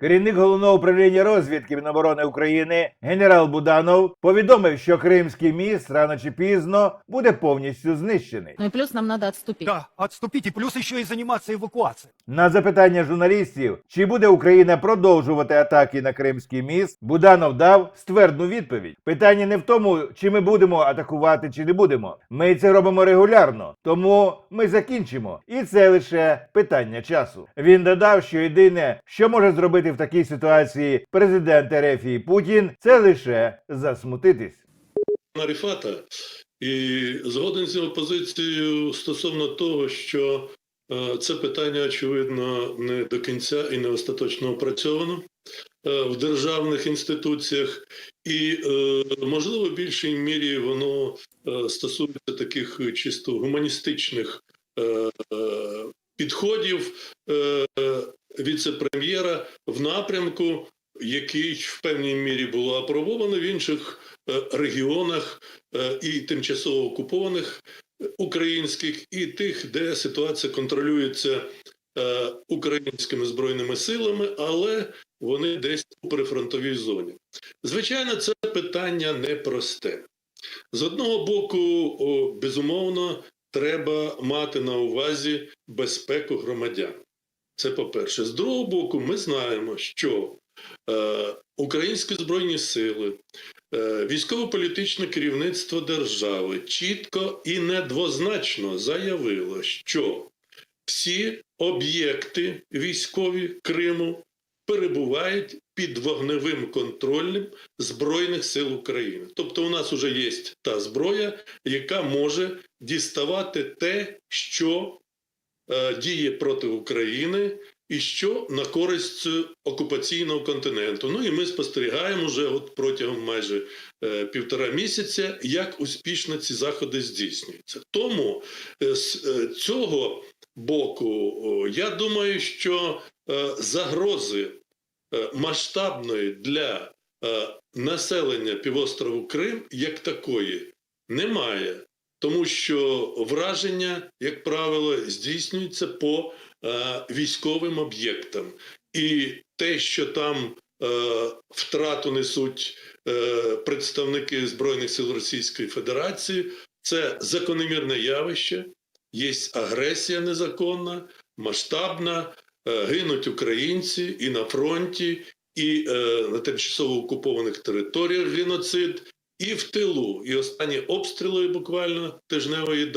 Керівник головного управління розвідки Міноборони України генерал Буданов повідомив, що Кримський міст рано чи пізно буде повністю знищений. Ну и плюс нам надо отступить. Да, отступите, плюс еще и заниматься эвакуацией. На запитання журналістів, чи буде Україна продовжувати атаки на Кримський міст, Буданов дав ствердну відповідь. Питання не в тому, чи ми будемо атакувати, чи не будемо. Ми це робимо регулярно, тому ми закінчимо. І це лише питання часу. Він додав, що єдине, що може зробити в такій ситуації президент Ерефії Путін, це лише засмутитись. Ріфата і згоден з його позицією стосовно того, що е, це питання, очевидно, не до кінця і не остаточно опрацьовано е, в державних інституціях, і, е, можливо, в більшій мірі воно стосується таких чисто гуманістичних підходів е, віце-прем'єра в напрямку, який в певній мірі було апробовано в інших е, регіонах е, і тимчасово окупованих е, українських, і тих, де ситуація контролюється е, українськими збройними силами, але вони десь у прифронтовій зоні. Звичайно, це питання непросте. З одного боку, безумовно, треба мати на увазі безпеку громадян. Це по-перше. З другого боку, ми знаємо, що е, українські збройні сили, е, військово-політичне керівництво держави чітко і недвозначно заявило, що всі об'єкти військові Криму перебувають під вогневим контролем Збройних сил України. Тобто, у нас вже є та зброя, яка може діставати те, що е, діє проти України і що на користь окупаційного континенту. Ну і ми спостерігаємо вже от протягом майже е, півтора місяця, як успішно ці заходи здійснюються. Тому е, з е, цього боку, о, я думаю, що загрози е, масштабної для е, населення півострову Крим як такої немає. Тому що враження, як правило, здійснюється по е, військовим об'єктам. І те, що там е, втрату несуть е, представники Збройних сил Російської Федерації, це закономірне явище, є агресія незаконна, масштабна, е, гинуть українці і на фронті, і е, на тимчасово окупованих територіях геноцид. І в тилу, і останні обстріли буквально тижневої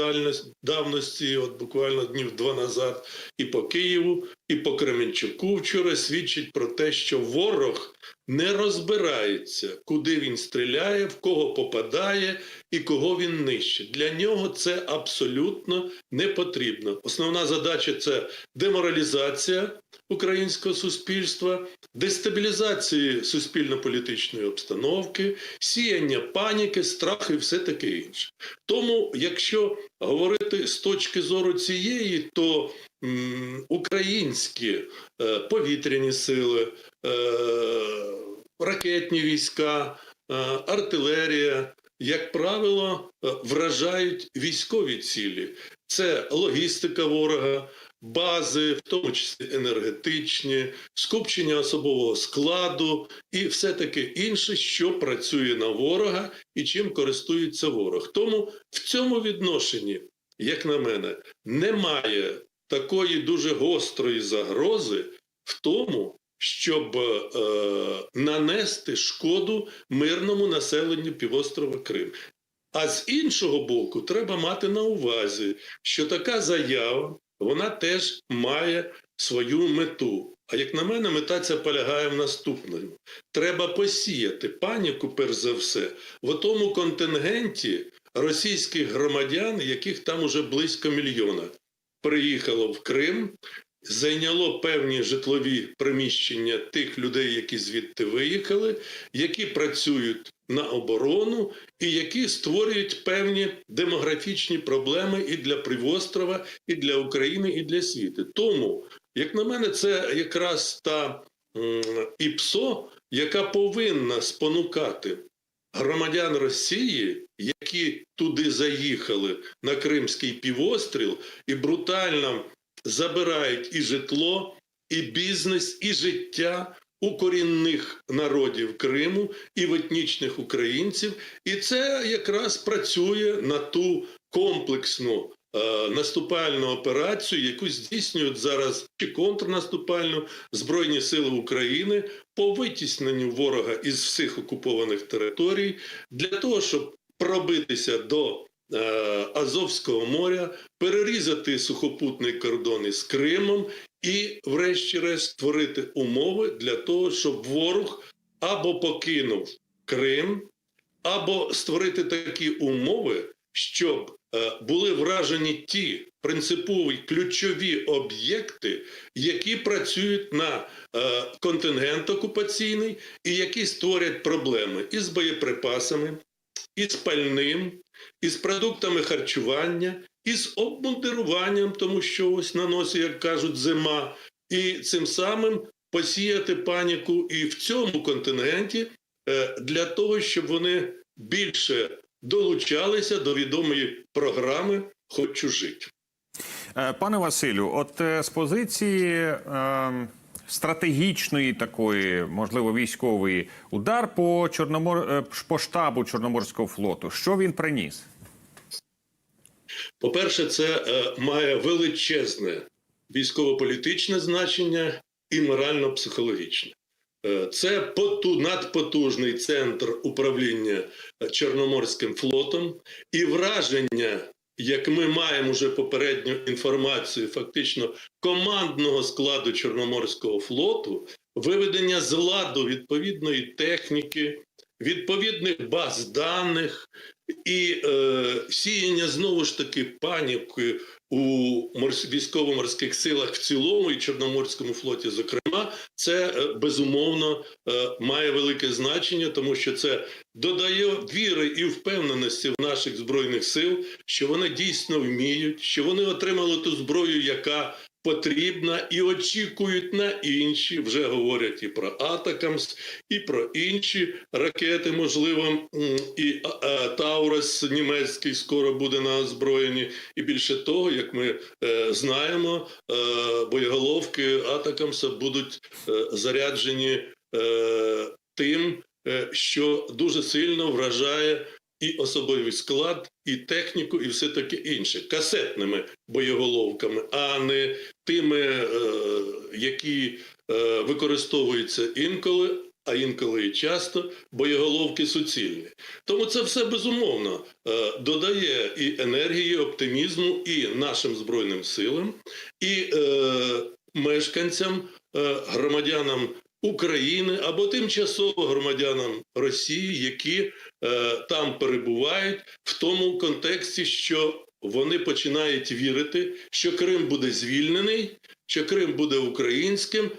давності, от буквально днів два назад, і по Києву, і по Кременчуку вчора свідчить про те, що ворог не розбирається, куди він стріляє, в кого попадає і кого він нищить. Для нього це абсолютно не потрібно. Основна задача це деморалізація українського суспільства, дестабілізації суспільно-політичної обстановки, сіяння паніки, страху і все таке інше. Тому, якщо говорити з точки зору цієї, то м, українські е, повітряні сили, е, ракетні війська, е, артилерія, як правило, е, вражають військові цілі. Це логістика ворога, бази, в тому числі енергетичні, скупчення особового складу і все таке інше, що працює на ворога і чим користується ворог. Тому в цьому відношенні, як на мене, немає такої дуже гострої загрози в тому, щоб е, нанести шкоду мирному населенню півострова Крим. А з іншого боку, треба мати на увазі, що така заява вона теж має свою мету. А як на мене, мета ця полягає в наступному: треба посіяти паніку, перш за все, в тому контингенті російських громадян, яких там уже близько мільйона, приїхало в Крим. Зайняло певні житлові приміщення тих людей, які звідти виїхали, які працюють на оборону і які створюють певні демографічні проблеми і для Привострова, і для України, і для світу. Тому, як на мене, це якраз та ІПСО, яка повинна спонукати громадян Росії які туди заїхали на Кримський півострів і брутально забирають і житло, і бізнес, і життя у корінних народів Криму і в етнічних українців. І це якраз працює на ту комплексну е, наступальну операцію, яку здійснюють зараз чи контрнаступальну Збройні Сили України по витісненню ворога із всіх окупованих територій для того, щоб пробитися до е, Азовського моря, перерізати сухопутний кордон із Кримом і, врешті-решт, створити умови для того, щоб ворог або покинув Крим, або створити такі умови, щоб е, були вражені ті принципові ключові об'єкти, які працюють на е, контингент окупаційний і які створять проблеми із боєприпасами, із пальним, із продуктами харчування, із обмундируванням, тому що ось на носі, як кажуть, зима, і цим самим посіяти паніку і в цьому контингенті е, для того, щоб вони більше долучалися до відомої програми Хочу жити. Е, Пане Василю, от е, з позиції е, стратегічної такої, можливо, військової, удар по Чорномор по штабу Чорноморського флоту. Що він приніс? По-перше, це е, має величезне військово-політичне значення і морально-психологічне. Е, Це поту, надпотужний центр управління Чорноморським флотом і враження, як ми маємо вже попередню інформацію, фактично командного складу Чорноморського флоту, виведення з ладу відповідної техніки, відповідних баз даних і е, сіяння знову ж таки паніки у морс... військово-морських силах в цілому і Чорноморському флоті, зокрема, це е, безумовно е, має велике значення, тому що це додає віри і впевненості в наших збройних сил, що вони дійсно вміють, що вони отримали ту зброю, яка потрібна, і очікують на інші. Вже говорять і про Атакамс, і про інші ракети, можливо, і а, німецький скоро буде на озброєнні. І більше того, як ми е, знаємо, е, боєголовки Атакамса будуть е, заряджені тим, що дуже сильно вражає і особовий склад, і техніку, і все таке інше касетними боєголовками, а не тими, е, які е, використовуються інколи. А інколи і часто боєголовки суцільні. Тому це все безумовно е, додає і енергії, і оптимізму і нашим збройним силам, і мешканцям, громадянам України або тимчасово громадянам Росії, які е, там перебувають в тому контексті, що вони починають вірити, що Крим буде звільнений, що Крим буде українським,